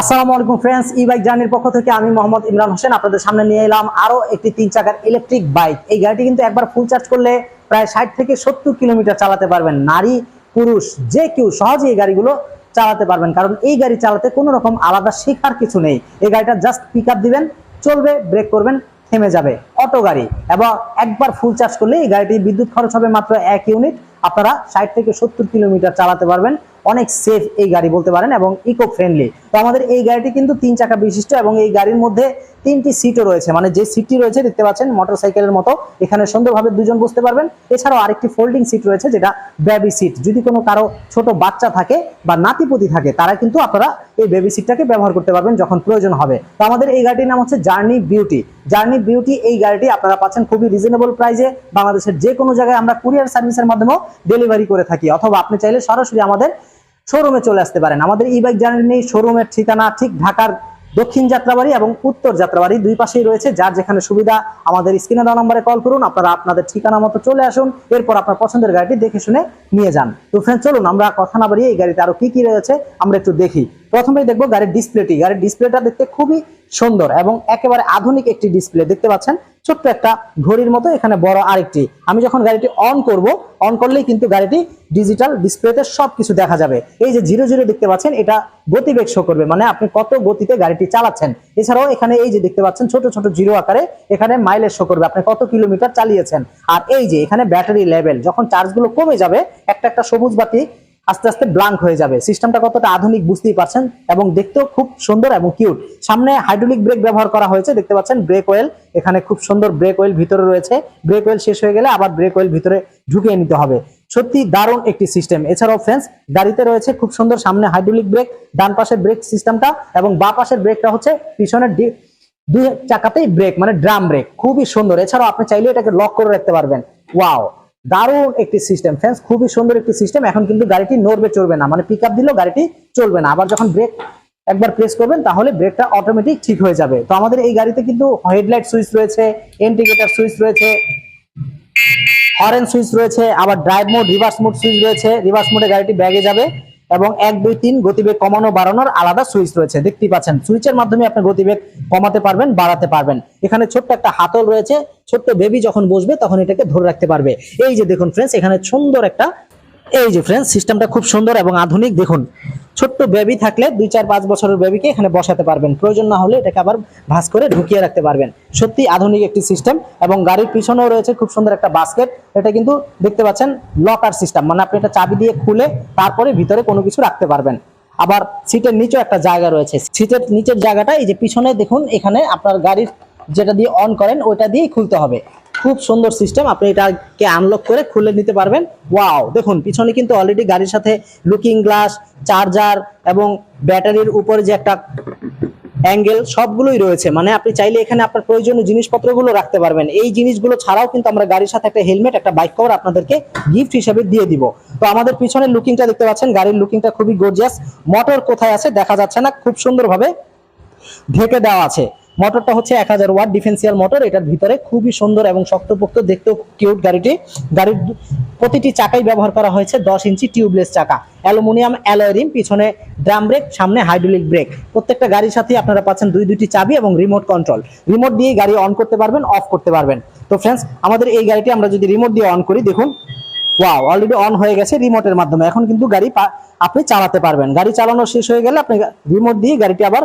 আসসালামু আলাইকুম ফ্রেন্ডস ই বাইক জার্নির পক্ষ থেকে আমি মোহাম্মদ ইমরান হোসেন আপনাদের সামনে নিয়ে এলাম আরও একটি তিন চাকার ইলেকট্রিক বাইক এই গাড়িটি কিন্তু একবার ফুল চার্জ করলে প্রায় ষাট থেকে সত্তর কিলোমিটার চালাতে পারবেন। নারী, পুরুষ, যে কেউ সহজে এই গাড়িগুলো চালাতে পারবেন। কারণ এই গাড়ি চালাতে কোনো রকম আলাদা শেখার কিছু নেই। এই গাড়িটা জাস্ট পিক দিবেন, চলবে ব্রেক করবেন, থেমে যাবে। অটো গাড়ি। এবং একবার ফুল চার্জ করলে এই গাড়িটি বিদ্যুৎ খরচ হবে মাত্র এক ইউনিট আপনারা ষাট থেকে সত্তর কিলোমিটার চালাতে পারবেন। অনেক সেফ এই গাড়ি বলতে পারেন এবং ইকো ফ্রেন্ডলি তো আমাদের এই গাড়িটি কিন্তু তিন চাকা বিশিষ্ট এবং এই গাড়ির মধ্যে তিনটি সিটও রয়েছে। মানে যে সিটটি রয়েছে, দেখতে পাচ্ছেন মোটরসাইকেলের মতো। এখানে সুন্দরভাবে দুজন বসতে পারবেন। এছাড়াও আরেকটি ফোল্ডিং সিট রয়েছে, যেটা বেবি সিট যদি কোনো কারও ছোট বাচ্চা থাকে বা নাতিপতি থাকে, তারা কিন্তু আপনারা এই বেবি সিটটাকে ব্যবহার করতে পারবেন যখন প্রয়োজন হবে। তো আমাদের এই গাড়িটির নাম হচ্ছে জার্নি বিউটি জার্নি বিউটি এই গাড়িটি আপনারা পাচ্ছেন খুবই রিজনেবল প্রাইসে বাংলাদেশের যে কোনো জায়গায় আমরা কুরিয়ার সার্ভিসের মাধ্যমেও ডেলিভারি করে থাকি। অথবা আপনি চাইলে সরাসরি আমাদের শোরুমে চলে আসতে পারেন। আমাদের ই বাইক জার্নি শোরুমের ঠিকানা ঠিক ঢাকার দক্ষিণ যাত্রাবাড়ি এবং উত্তর যাত্রাবাড়ি দুই পাশেই রয়েছে। যার যেখানে সুবিধা, আমাদের স্ক্রিনে দেওয়া নম্বরে কল করুন, আপনারা আপনাদের ঠিকানা মতো চলে আসুন, এরপর আপনার পছন্দের গাড়িটি দেখে শুনে নিয়ে যান। তো ফ্রেন্ড চলুন, আমরা কথা না বাড়িয়ে এই গাড়িতে আরও কি কি রয়েছে আমরা একটু দেখি। প্রথমেই দেখব গাড়ির ডিসপ্লেটি গাড়ির ডিসপ্লেটা দেখতে খুবই সুন্দর এবং একেবারে আধুনিক একটি ডিসপ্লে দেখতে পাচ্ছেন ছোট্ট একটা ঘড়ির মতো এখানে বড় আরেকটি। আমি যখন গাড়িটি অন করব অন করলেই কিন্তু গাড়িটি ডিজিটাল ডিসপ্লেতে সবকিছু দেখা যাবে। এই যে জিরো জিরো দেখতে পাচ্ছেন, এটা গতিবেগ শো করবে। মানে আপনি কত গতিতে গাড়িটি চালাচ্ছেন। এছাড়াও এখানে এই যে দেখতে পাচ্ছেন, ছোট ছোট জিরো আকারে এখানে মাইলেজ শো করবে। আপনি কত কিলোমিটার চালিয়েছেন। আর এই যে এখানে ব্যাটারি লেভেল যখন চার্জগুলো কমে যাবে, একটা একটা সবুজ বাতি আস্তে আস্তে ব্লাঙ্ক হয়ে যাবে। সিস্টেমটা কতটা আধুনিক বুঝতেই পারছেন এবং দেখতেও খুব সুন্দর এবং কিউট সামনে হাইড্রোলিক ব্রেক ব্যবহার করা হয়েছে, দেখতে পাচ্ছেন ব্রেক অয়েল এখানে খুব সুন্দর ব্রেক অয়েল ভিতরে রয়েছে। ব্রেক অয়েল শেষ হয়ে গেলে আবার ব্রেক অয়েল ভিতরে ঢুকিয়ে নিতে হবে। সত্যি দারুণ একটি সিস্টেম এছাড়াও ফ্রেন্ডস গাড়িতে রয়েছে খুব সুন্দর সামনে হাইড্রোলিক ব্রেক ডান পাশের ব্রেক সিস্টেমটা এবং বা পাশের ব্রেকটা হচ্ছে পিছনের দুই চাকাতেই ব্রেক মানে ড্রাম ব্রেক খুবই সুন্দর। এছাড়াও আপনি চাইলে এটাকে লক করে রাখতে পারবেন। ওয়াও দারুণ একটি সিস্টেম ফ্রেন্ডস খুবই সুন্দর একটি সিস্টেম এখন কিন্তু গাড়িটি নড়বে চলবে না। মানে পিক আপ দিলেও গাড়িটি চলবে না। আবার যখন ব্রেক একবার প্রেস করবেন, তাহলে ব্রেকটা অটোমেটিক ঠিক হয়ে যাবে। তো আমাদের এই গাড়িতে কিন্তু হেডলাইট সুইচ রয়েছে ইন্ডিকেটর সুইচ রয়েছে হরেন সুইচ রয়েছে, আবার drive mode reverse mode switch রয়েছে। রিভার্স মোডে গাড়িটি ব্যাগে যাবে এবং এক, দুই, তিন গতিবেগ কমানো, বাড়ানোর আলাদা সুইচ রয়েছে। দেখতেই পাচ্ছেন সুইচের মাধ্যমে আপনি গতিবেগ কমাতে পারবেন, বাড়াতে পারবেন। এখানে ছোট্ট একটা হাতল রয়েছে, ছোট্ট বেবি যখন বসবে তখন এটাকে ধরে রাখতে পারবে। এই যে দেখুন ফ্রেন্ডস এখানে সুন্দর একটা, এই যে ফ্রেন্ডস সিস্টেমটা খুব সুন্দর এবং আধুনিক। দেখুন ছোট্ট বেবি থাকলে দুই চার পাঁচ বছরের বেবিকে এখানে বসাতে পারবেন। প্রয়োজন না হলে এটাকে আবার ভাঁজ করে ঢুকিয়ে রাখতে পারবেন। সত্যি আধুনিক একটি সিস্টেম এবং গাড়ির পিছনেও রয়েছে খুব সুন্দর একটা বাস্কেট এটা কিন্তু দেখতে পাচ্ছেন লকার সিস্টেম মানে আপনি এটা চাবি দিয়ে খুলে তারপরে ভিতরে কোনো কিছু রাখতে পারবেন। আবার সিটের নিচেও একটা জায়গা রয়েছে। সিটের নিচের জায়গাটা এই যে পিছনে দেখুন, এখানে আপনার গাড়ির যেটা দিয়ে অন করেন, ওইটা দিয়েই খুলতে হবে। খুব সুন্দর সিস্টেম আপনি এটাকে আনলক করে খুলে নিতে পারবেন। ওয়াও দেখুন, পিছনে কিন্তু অলরেডি গাড়ির সাথে লুকিং গ্লাস চার্জার এবং ব্যাটারির উপরে যে একটা অ্যাঙ্গেল সবগুলোই রয়েছে। মানে আপনি চাইলে এখানে আপনার প্রয়োজনীয় জিনিসপত্রগুলো রাখতে পারবেন। এই জিনিসগুলো ছাড়াও কিন্তু আমরা গাড়ির সাথে একটা হেলমেট একটা বাইক কভার আপনাদেরকে গিফট হিসেবে দিয়ে দিব। তো আমাদের পিছনের লুকিংটা দেখতে পাচ্ছেন। গাড়ির লুকিংটা খুবই গর্জিয়াস মোটর কোথায় আছে দেখা যাচ্ছে না। খুব সুন্দরভাবে ঢেকে দেওয়া আছে। মোটরটা হচ্ছে এক হাজার ওয়াট ডিফেন্সিয়াল মোটর এটার ভিতরে খুবই সুন্দর এবং শক্তপোক্ত, দেখতেও কিউট গাড়িটি। গাড়ির প্রতিটি চাকাই ব্যবহার করা হয়েছে দশ ইঞ্চি টিউবলেস চাকা। অ্যালুমিনিয়াম অ্যালয় রিম পিছনে ড্রাম ব্রেক সামনে হাইড্রোলিক ব্রেক প্রত্যেকটা গাড়ির সাথে আপনারা পাচ্ছেন দুই দুইটি চাবি এবং রিমোট কন্ট্রোল রিমোট দিয়ে গাড়ি অন করতে পারবেন অফ করতে পারবেন। তো ফ্রেন্ডস আমাদের এই গাড়িটি আমরা যদি রিমোট দিয়ে অন করি, দেখুন ওয়াও অলরেডি অন হয়ে গেছে রিমোটের মাধ্যমে। এখন কিন্তু গাড়ি আপনি চালাতে পারবেন। গাড়ি চালানো শেষ হয়ে গেলে আপনি রিমোট দিয়ে গাড়িটি আবার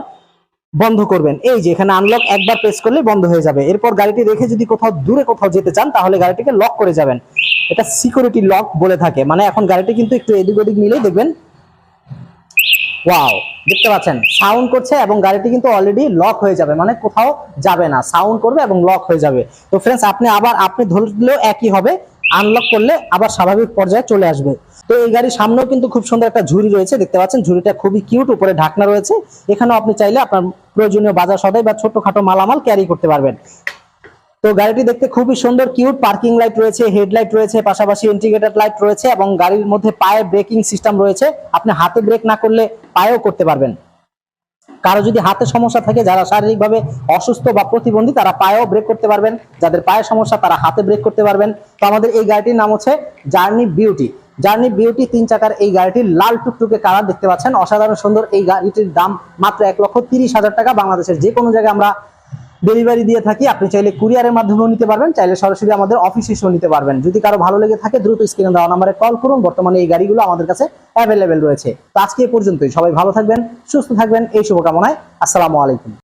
বন্ধ করবেন। এই যে, এখানে আনলক একবার প্রেস করলে বন্ধ হয়ে যাবে। এরপর গাড়িটি রেখে যদি কোথাও দূরে কোথাও যেতে চান, তাহলে গাড়িটিকে লক করে যাবেন। এটা সিকিউরিটি লক বলে থাকে। মানে এখন গাড়িটি কিন্তু একটু এদিক ওদিক নিলেই দেখবেন। ওয়াও দেখতে পাচ্ছেন? সাউন্ড করছে এবং গাড়িটি কিন্তু অলরেডি লক হয়ে যাবে। মানে কোথাও যাবে না। সাউন্ড করবে এবং লক হয়ে যাবে। তো ফ্রেন্ডস আপনি আবার, আপনি ধরলেও একই হবে। আনলক করলে আবার স্বাভাবিক পর্যায়ে চলে আসবে। তো এই গাড়ির সামনেও কিন্তু খুব সুন্দর একটা ঝুড়ি রয়েছে। দেখতে পাচ্ছেন? ঝুড়িটা খুবই কিউট উপরে ঢাকনা রয়েছে। এখানেও আপনি চাইলে আপনার প্রয়োজনীয় বাজার সদাই বা ছোটখাটো মালামাল ক্যারি করতে পারবেন। তো গাড়িটি দেখতে খুবই সুন্দর কিউট পার্কিং লাইট রয়েছে হেডলাইট রয়েছে, পাশাপাশি ইন্ডিকেটর লাইট রয়েছে এবং গাড়ির মধ্যে পায়ে ব্রেকিং সিস্টেম রয়েছে। আপনি হাতে ব্রেক না করলে পায়েও করতে পারবেন। কারও যদি হাতে সমস্যা থাকে, যারা শারীরিকভাবে অসুস্থ বা প্রতিবন্ধী, তারা পায়েও ব্রেক করতে পারবেন। যাদের পায়ে সমস্যা, তারা হাতে ব্রেক করতে পারবেন। তো আমাদের এই গাড়িটির নাম হচ্ছে জার্নি বিউটি জার্নি বিউটি তিন চাকার এই গাড়িটির লাল টুকটুকে কালার দেখতে পাচ্ছেন। অসাধারণ সুন্দর এই গাড়িটির দাম মাত্র এক লক্ষ তিরিশ হাজার টাকা। বাংলাদেশের যে কোনো জায়গায় আমরা ডেলিভারি দিয়ে থাকি, আপনি চাইলে কুরিয়ারের মাধ্যমেও নিতে পারবেন, চাইলে সরাসরি আমাদের অফিসে এসেও নিতে পারবেন। যদি কারও ভালো লেগে থাকে, দ্রুত স্ক্রিনে দেওয়া নাম্বারে কল করুন। বর্তমানে এই গাড়িগুলো আমাদের কাছে অ্যাভেলেবেল রয়েছে। তো আজকে পর্যন্তই। সবাই ভালো থাকবেন, সুস্থ থাকবেন। এই শুভকামনায়, আসসালামু আলাইকুম।